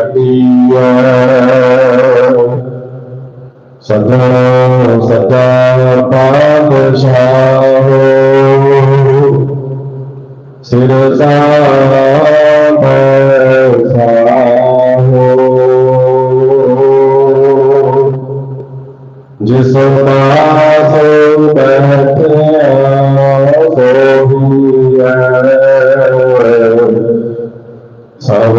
ਨੂਰ ਅਰਸੋ ਮੁਰਸੋ ਚਤੀਆ ਕਟਿਆ ਸਦਾ ਸਦਾ ਪਾਤਸ਼ਾਹ ਸਿਰ ਜਿਸ ਪਾਸ ਬੈਠਿਆ ਸੋਹੀਐ ਸਭ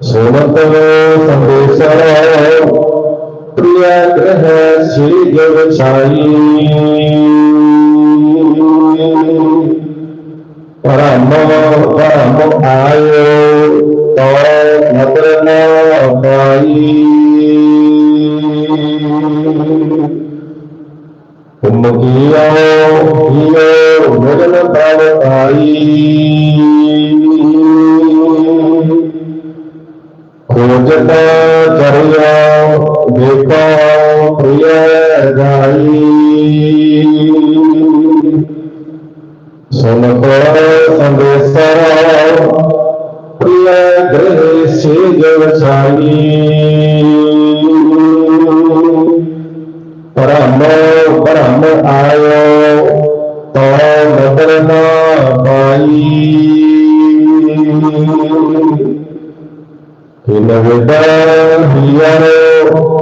ਸੁਨਤ ਸੰਦੇਸ਼ਰ ਪ੍ਰਿਯ ਗ੍ਰਹਿ ਸ੍ਰੀ ਜਗ ਸਾਈ ਪਰਮ ਪਰਮ ਆਇਓ ਤੋ ਮਤਰ ਨ ਪਾਈ ਤੁਮ ਕਰਿਓ ਦੇਖੋ ਪ੍ਰਿਯ ਜਾਈ ਸੁਨ ਕੋ ਸੰਦੇਸਰ ਪ੍ਰਿਯ ਗ੍ਰਹਿ ਸੇ ਜਗ ਸਾਈ ਪਰਮ ਪਰਮ ਆਇਓ ਤੋ ਨਦਰ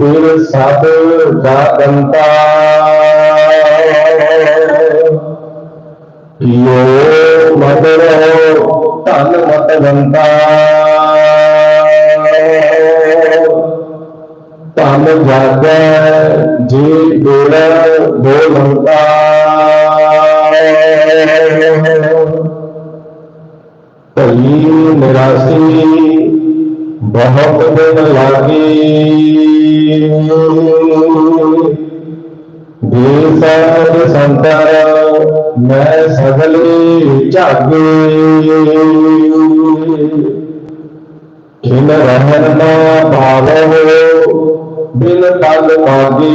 ਸੇ ਸਭ ਦਾ ਕੰਤਾ ਪਿਓ ਮਦਰੋ ਧਨ ਮਤਵੰਤਾ ਧਨ ਜਾਗੈ ਜੀ ਡੋਲੇ ਬੋਲੰਤਾ ਭਈ ਨਿਰਾਸੀ ਬਹੁਤ ਦਿਨ ਲਾਗੀ। संतर मैं सगले जागे खिन रहन ना भाव बिन तल पागे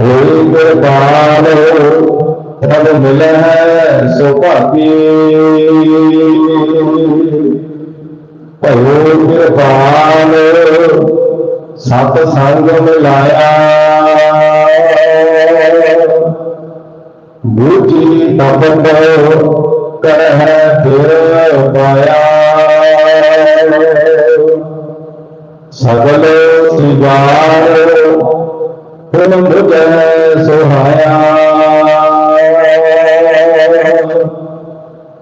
होई कृपाल प्रभ मिल है सुभागी ਭਇਓ ਕਿਰਪਾਨ ਸਤ ਸੰਗ ਮਿਲਾਇਆ ਬੂਝੀ ਤਪਤ ਕਰਹਿ ਫਿਰ ਪਾਇਆ। ਸਗਲ ਸਿਗਾਰ ਹੁਣ ਮੁਝੈ ਸੁਹਾਇਆ।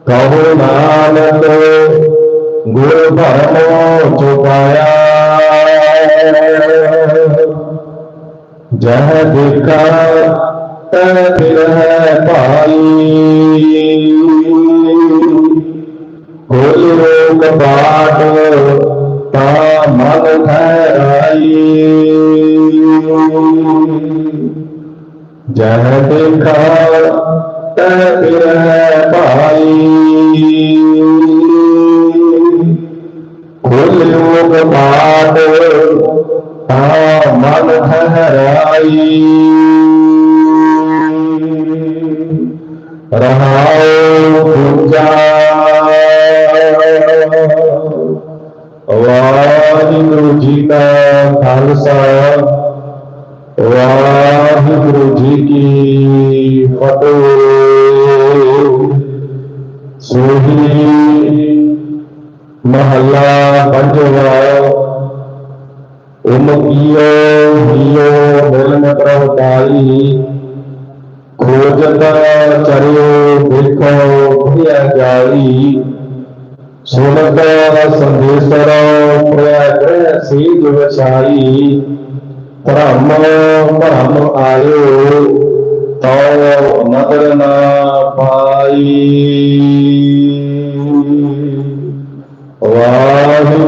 ਕਹੋ ਨਾਨਕ ਗੁਰ ਭਰਮ ਚੁਪਾਇਆ ਜਹ ਦੇਖਾ ਤੈ ਫਿਰ ਹੈ ਭਾਈ ਕੋਈ ਰੋਗ ਬਾਟ ਤਾ ਮਨ ਠਹਿਰਾਈ ਜਹ ਦੇਖਾ ਤੈ ਫਿਰ ਹੈ ਭਾਈ भात हाँ, मन ठहराई। रहाओ पूजा। वाहिगुरु जी का खालसा। वाहिगुरु जी की फतेह। सोही महला पंचवा ਉਮ ਕੀਓ ਹਿਓ ਬੋਲਨ ਪ੍ਰਭ ਪਾਈ। ਖੋਜਤ ਚਰਿਓ, ਦੇਖੋ ਭਿਆ ਜਾਈ। ਸੁਣਤ ਸੰਦੇਸਰ ਪ੍ਰਯਾ ਗ੍ਰਹਿ ਸੀਜ ਵਿਚਾਰੀ ਭ੍ਰਮ ਭ੍ਰਮ ਆਇਓ, ਤਉ ਨਦਰ ਨਾ ਪਾਈ। ਵਾਹਿਗੁਰੂ